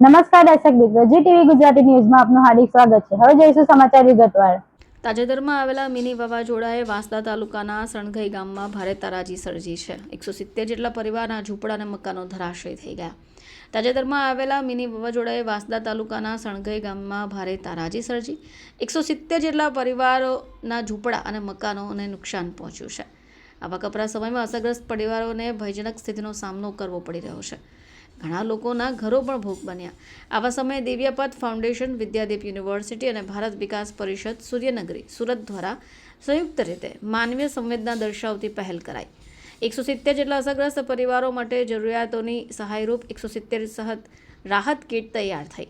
નમસ્કાર દર્શક મિત્રો, જી ટીવી ગુજરાતી ન્યૂઝમાં આપનું હાર્દિક સ્વાગત છે. હવે જોઈશું સમાચાર વિગતવાર. તાજેતરમાં આવેલા મિની વાવાઝોડાએ વાંસદા તાલુકાના સણગઈ ગામમાં ભારે તારાજી સર્જી છે. એકસો સિત્તેર જેટલા પરિવારના ઝૂંપડા અને મકાનો ધરાશય થઈ ગયા. તાજેતરમાં આવેલા મિની વાવાઝોડાએ વાંસદા તાલુકાના સણગઈ ગામમાં ભારે તારાજી સર્જી. એકસો સિત્તેર જેટલા પરિવારોના ઝૂંપડા અને મકાનોને નુકસાન પહોંચ્યું છે. આવા કપરા સમયમાં અસરગ્રસ્ત પરિવારોને ભયજનક સ્થિતિનો સામનો કરવો પડી રહ્યો છે. ઘણા લોકોના ઘરો પણ ભોગ બન્યા. આવા સમયે દિવ્યપથ ફાઉન્ડેશન, વિદ્યાદીપ યુનિવર્સિટી અને ભારત વિકાસ પરિષદ સૂર્યનગરી, સુરત દ્વારા સંયુક્ત રીતે માનવીય સંવેદના દર્શાવતી પહેલ કરાઈ. એકસો સિત્તેર જેટલા અસરગ્રસ્ત પરિવારો માટે જરૂરિયાતોની સહાયરૂપ એકસો સિત્તેર સહત રાહત કીટ તૈયાર થઈ.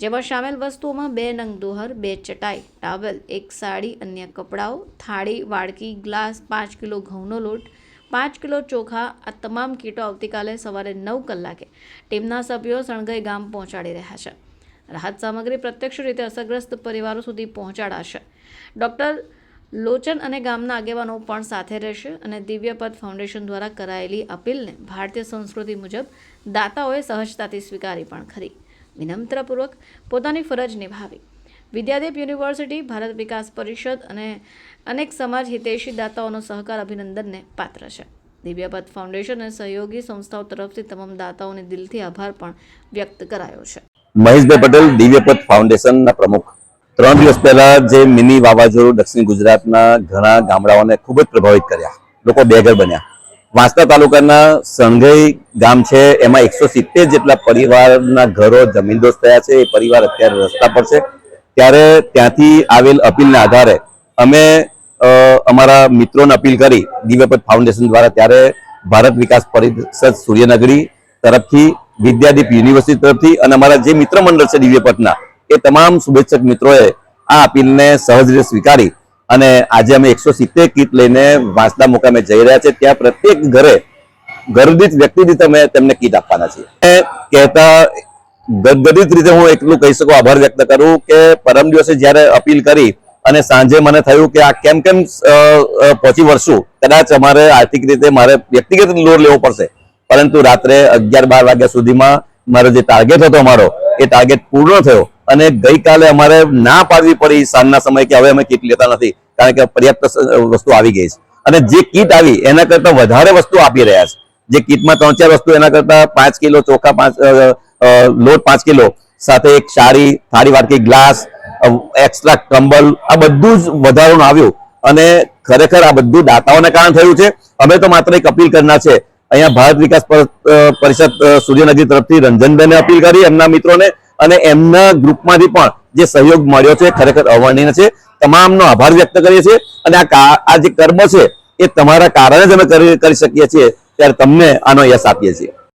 જેમાં સામેલ વસ્તુઓમાં બે નંગ દોહર, બે ચટાઈ, ટાવેલ, એક સાડી, અન્ય કપડાઓ, થાળી, વાડકી, ગ્લાસ, પાંચ કિલો ઘઉંનો લોટ પાંચ કિલો ચોખા આ તમામ કીટો આવતીકાલે સવારે નવ કલાકે ટીમના સભ્યો સણગઈ ગામ પહોંચાડી રહ્યા છે. રાહત સામગ્રી પ્રત્યક્ષ રીતે અસરગ્રસ્ત પરિવારો સુધી પહોંચાડાશે. ડૉક્ટર લોચન અને ગામના આગેવાનો પણ સાથે રહેશે અને દિવ્યપદ ફાઉન્ડેશન દ્વારા કરાયેલી અપીલને ભારતીય સંસ્કૃતિ મુજબ દાતાઓએ સહજતાથી સ્વીકારી પણ ખરી. વિનમ્રતાપૂર્વક પોતાની ફરજ નિભાવી. વિદ્યાદીપ યુનિવર્સિટી, ભારત વિકાસ પરિષદ અને અનેક સમાજ હિતેશી દાતાઓનો સહકાર અભિનંદનને પાત્ર છે. દિવ્યપથ ફાઉન્ડેશન અને સહયોગી સંસ્થાઓ તરફથી તમામ દાતાઓને દિલથી આભાર પણ વ્યક્ત કરાયો છે. મહેશભાઈ પટેલ દિવ્યપદ ફાઉન્ડેશનના પ્રમુખ. ત્રણ દિવસ પહેલા જે મિની વાવાઝોડું દક્ષિણ ગુજરાતના ઘણા ગામડાઓને ખૂબ જ પ્રભાવિત કર્યા. લોકો બેઘર બન્યા. વાંસદા તાલુકાના સણગઈ ગામ છે, એમાં એકસો સિત્તેર જેટલા પરિવારના ઘરો જમીનદોસ્ત થયા છે. એ પરિવાર અત્યારે રસ્તા પર છે. ત્યારે ત્યાંથી આવેલ અપીલના આધારે અમે અમારા મિત્રોને અપીલ કરી દિવ્યપત ફાઉન્ડેશન દ્વારા ત્યારે ભારત વિકાસ પરિષદ સૂર્યનગરી તરફથી, વિદ્યાદીપ યુનિવર્સિટી તરફથી અને અમારા જે મિત્ર મંડળ છે દિવ્યપતના એ તમામ શુભેચ્છક મિત્રોએ આ અપીલને સહજ રીતે સ્વીકારી અને આજે અમે એકસો સિત્તેર કીટ લઈને વાંસદા મુકામે જઈ રહ્યા છે. ત્યાં પ્રત્યેક ઘરે ઘરદીઠ વ્યક્તિ દીઠ અમે તેમને કીટ આપવાના છીએ કહેતા ગદગદિત રીતે હું એટલું કહી શકું, આભાર વ્યક્ત કરું કે પરમ દિવસે જ્યારે અપીલ કરી અને સાંજે મને થયું કે આ કેમ કેમ પહોંચી વળશું, કદાચ અમારે આર્થિક રીતે મારે વ્યક્તિગત લોડ લેવો પડશે. પરંતુ રાત્રે અગિયાર બાર વાગ્યા સુધીમાં મારો જે ટાર્ગેટ હતો અમારો, એ ટાર્ગેટ પૂર્ણ થયો અને ગઈકાલે અમારે ના પાડવી પડી સાંજના સમયે કે હવે અમે કીટ લેતા નથી, કારણ કે પર્યાપ્ત વસ્તુ આવી ગઈ છે. અને જે કીટ આવી, એના કરતા વધારે વસ્તુ આપી રહ્યા છે. જે કીટમાં ત્રણ ચાર વસ્તુ એના કરતા પાંચ કિલો ચોખા, પાંચ લોટ પાંચ કિલો, સાથે એક સારી થાળી વાટકી ગ્લાસ એક્સ્ટ્રા કંબલ, આ બધું જ વધારાનું આવ્યું. અને ખરેખર આ બધું દાતાઓને કારણે થયું છે. અમે તો માત્ર એક અપીલ કરનાર છે. અહીંયા ભારત વિકાસ પર- પરિષદ સૂર્યનગરી તરફથી રંજનબેને અપીલ કરી, એમના મિત્રોને અને એમના ગ્રુપમાંથી પણ જે સહયોગ મળ્યો છે, ખરેખર અવર્ણનીય છે. તમામનો આભાર વ્યક્ત કરીએ છીએ. અને આ આ જે કર્મ છે, એ તમારા કારણે જ અમે કરી શકીએ છીએ. ત્યારે તમને આનો યશ આપીએ છીએ.